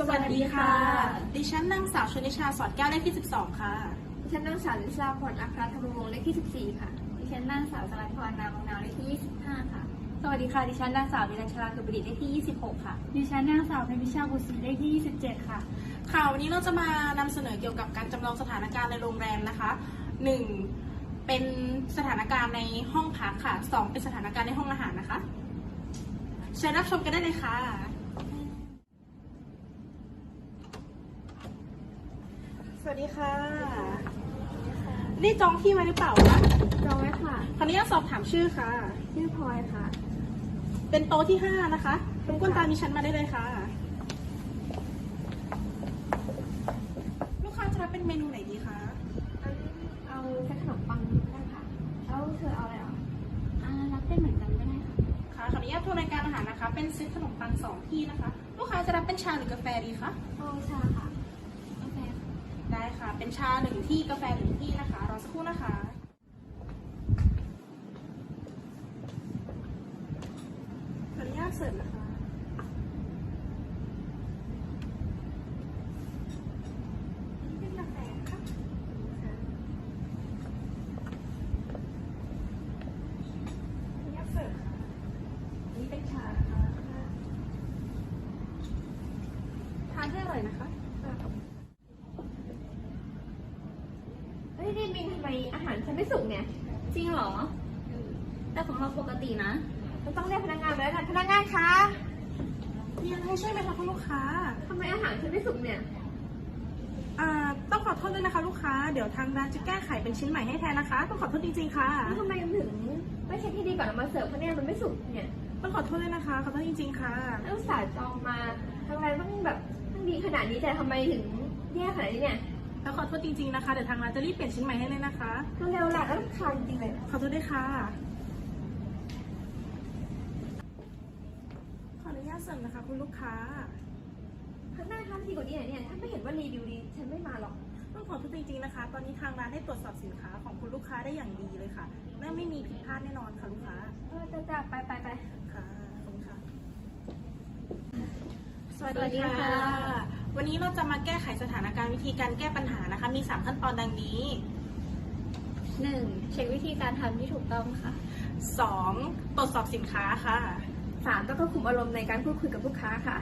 สวัสดีค่ะ ดิฉันนางสาวชนิชาสอดแก้วเลขที่ 12 ค่ะ ดิฉันนางสาวลิซาพรอัครธรรมวงศ์เลขที่ 14 ค่ะ ดิฉันนางสาวสรัตพรนามวงนาวเลขที่ 25 ค่ะ สวัสดีค่ะ ดิฉันนางสาววิรัญชลาคือประดิษฐ์เลขที่ 26 ค่ะ ดิฉันนางสาวเพญพิชาบุตรศรีเลขที่ 27 ค่ะ ค่ะ วันนี้เราจะมานำเสนอเกี่ยวกับการจำลองสถานการณ์ในโรงแรมนะคะ 1. เป็นสถานการณ์ในห้องพักค่ะ 2. เป็นสถานการณ์ในห้องอาหารนะคะ เชิญรับชมกันได้เลยค่ะ ส วัสดีค่ะ นี่จองที่ไว้หรือเปล่าคะจองไว้ค่ะขออนุญาตสอบถามชื่อค่ะ ชื่อพลอยค่ะ เป็นโต๊ะที่5นะคะรบกวนตามดิฉันมาได้เลยค่ะ ลูกค้าจะรับเป็นเมนูไหนดีคะเอาแค่ขนมปังได้ค่ะ แล้วเธอเอาอะไรอะอ่ารับเป็นเหมือนกันก็ได้ค่ะ ค่ะขออนุญาตทวนรายการอาหารนะคะ เป็นเซตขนมปังสองที่นะคะ ลูกค้าจะรับเป็นชาหรือกาแฟดีคะเอาชาค่ะโอเคได้ค่ะ เป็นชาหนึ่งที่กาแฟหนึ่งที่นะคะ รอสักครู่นะคะ ขออนุญาตเสิร์ฟนะคะ เป็นกาแฟค่ะขออนุญาตเสิร์ฟค่ะอันนี้เป็นชานะคะทานให้อร่อยนะคะ เฮ้ยนี่มินทำไมอาหารฉันไม่สุกเนี่ย จริงเหรอ แต่ของเราปกตินะมันต้องเรียกพนักงานมาแล้วกันพนักงานคะมีอะไรให้ช่วยไหมคะคุณลูกค้า ทำไมอาหารฉันไม่สุกเนี่ย อ่า ต้องขอโทษด้วยนะคะลูกค้า เดี๋ยวทางร้านจะแก้ไขเป็นชิ้นใหม่ให้แทนนะคะ ต้องขอโทษจริงๆค่ะ แล้วทำไมมันถึงไม่เช็คให้ดีก่อนเอามาเสิร์ฟเพราะเนี่ยมันไม่สุกเนี่ยต้องขอโทษด้วยนะคะขอโทษจริงๆค่ะ แล้วอุตส่าห์จองมาทางร้านต้องแบบต้องดีขนาดนี้แต่ทำไมถึงแย่ขนาดนี้เนี่ย แล้วขอโทษจริงๆนะคะ เดี๋ยวทางร้านจะรีบเปลี่ยนชิ้นใหม่ให้เลยนะคะ เร็วๆล่ะแล้วทานจริงๆเลย ขอโทษด้วยค่ะ ขออนุญาตเสริมนะคะ คุณลูกค้า ข้างหน้าทำดีกว่านี้หน่อยเนี่ยถ้าไม่เห็นว่ารีวิวดีฉันไม่มาหรอก ต้องขอโทษจริงๆนะคะ ตอนนี้ทางร้านได้ตรวจสอบสินค้าของคุณลูกค้าได้อย่างดีเลยค่ะและไม่มีผิดพลาดแน่นอนค่ะลูกค้า เออจะจะไปไปไปค่ะขอบคุณค่ะสสวัวัสสดีดีค่ะค่ะ วันนี้เราจะมาแก้ไขสถานการณ์วิธีการแก้ปัญหานะคะ มี 3 ขั้นตอนดังนี้ 1. เช็ควิธีการทำที่ถูกต้องค่ะ 2. ตรวจสอบสินค้าค่ะสามต้องควบคุมอารมณ์ในการพูดคุยกับลูกค้าค่ะ